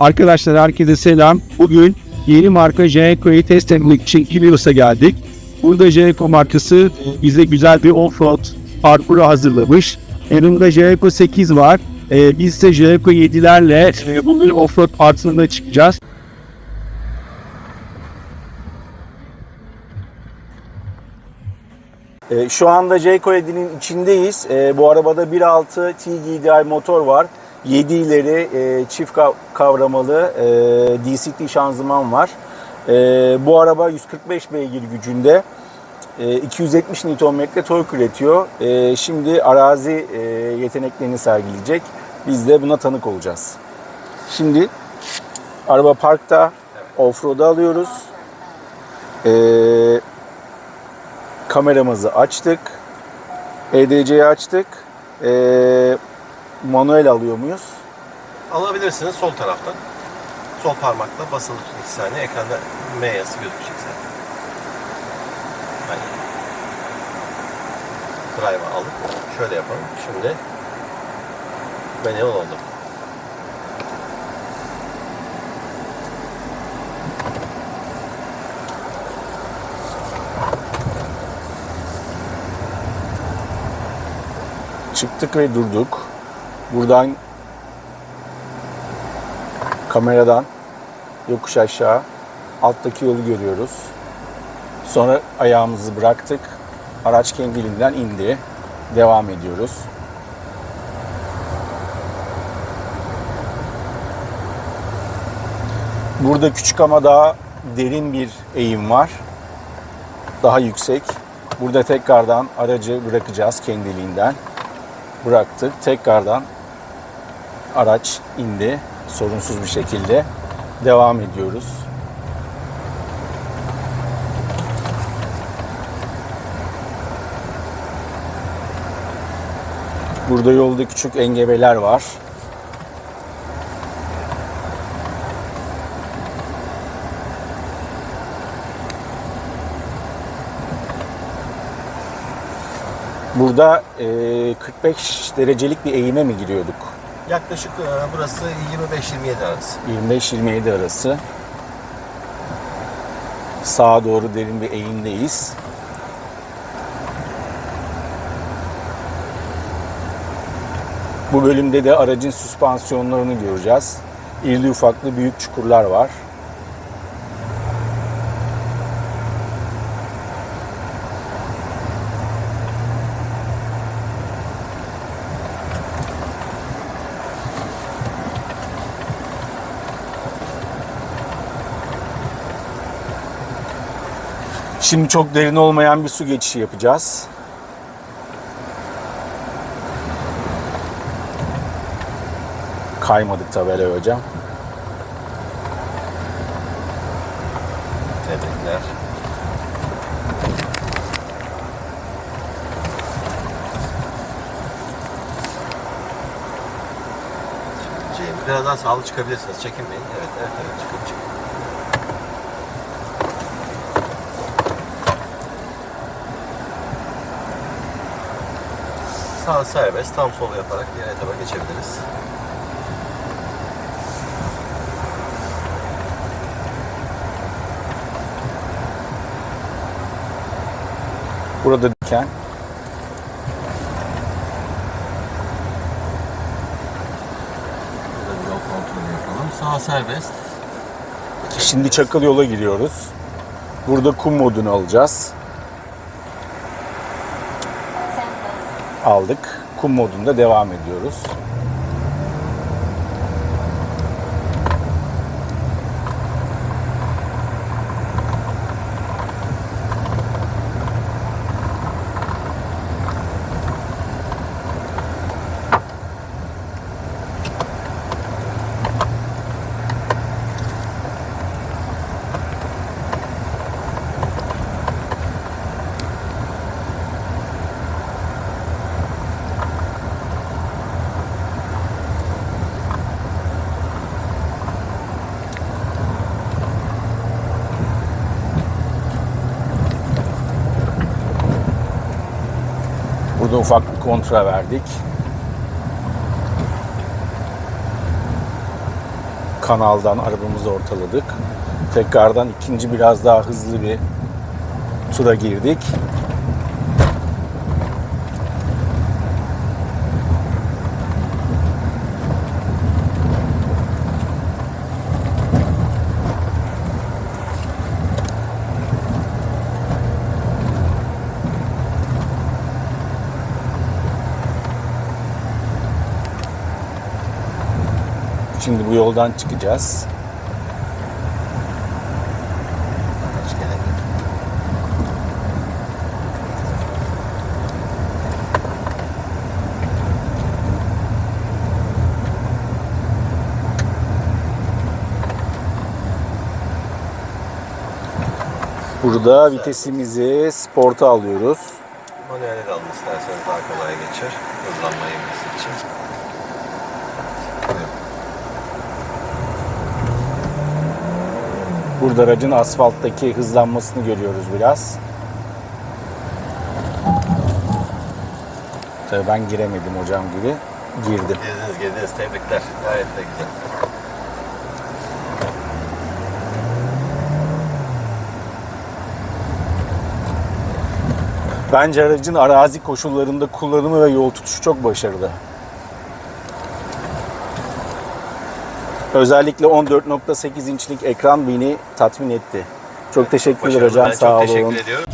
Arkadaşlar herkese selam. Bugün yeni marka Jayco'yu test etmek için Kilios'a geldik. Burada Jayco markası bize güzel bir offroad parkuru hazırlamış. Yanımda Jayco 8 var. Ee, biz de Jayco 7'lerle e, bugün offroad parkuruna çıkacağız. Ee, Şu anda Jayco 7'nin içindeyiz. Ee, Bu arabada 1.6 TDDI motor var. 7 ileri e, çift kav- kavramalı e, DCT şanzıman var. Ee, Bu araba 145 beygir gücünde. e, 270 Nm tork üretiyor. Ee, Şimdi arazi e, yeteneklerini sergileyecek. Biz de buna tanık olacağız. Şimdi araba parkta offroad'a alıyoruz. Kameramızı açtık. EDC'yi açtık. Manuel alıyor muyuz? Alabilirsiniz sol taraftan. Sol parmakla basılı tutun 2 saniye. Ekranda M yazısı gözükecek zaten. Aynen. Drive'ı alıp şöyle yapalım. Şimdi manuel oldu. Çıktık ve durduk. Buradan kameradan yokuş aşağı alttaki yolu görüyoruz. Sonra ayağımızı bıraktık. Araç kendiliğinden indi. Devam ediyoruz. Burada küçük ama daha derin bir eğim var. Daha yüksek. Burada tekrardan aracı bırakacağız kendiliğinden. Bıraktık. Tekrardan araç indi. Sorunsuz bir şekilde. Devam ediyoruz. Burada yolda küçük engebeler var. Burada eee, 45 derecelik bir eğime mi giriyorduk? Yaklaşık e, burası 25-27 arası. 25-27 arası. Sağa doğru derin bir eğimdeyiz. Bu bölümde de aracın süspansiyonlarını göreceğiz. İrili ufaklı büyük çukurlar var. Şimdi çok derin olmayan bir su geçişi yapacağız. Kaymadık tabela hocam. Tebrikler. Şimdi Cem, biraz daha sağlı çıkabilirsiniz. Çekinmeyin. Evet, evet, evet. Çıkın, çıkın. Sağ serbest, tam sol yaparak diğer etaba geçebiliriz. Burada diken. Burada bir yol kontrolü yapalım. Sağ serbest. Şimdi çakıl yola giriyoruz. Burada kum modunu alacağız. Aldık. Kum modunda devam ediyoruz. Burada ufak bir kontra verdik. kanaldan arabamızı ortaladık. Tekrardan ikinci biraz daha hızlı bir tura girdik. Şimdi bu yoldan çıkacağız. Burada vitesimizi sporta alıyoruz. Manuelde de alın isterseniz daha kolay geçer. Hızlanma yemesi için. Burada aracın asfalttaki hızlanmasını görüyoruz biraz. Tabii ben giremedim hocam gibi. Girdim. Girdiniz girdiniz tebrikler. Gayet de güzel. Bence aracın arazi koşullarında kullanımı ve yol tutuşu çok başarılı. Özellikle 14.8 inçlik ekran beni tatmin etti. Çok teşekkürler hocam. Sağ olun. teşekkür ediyorum.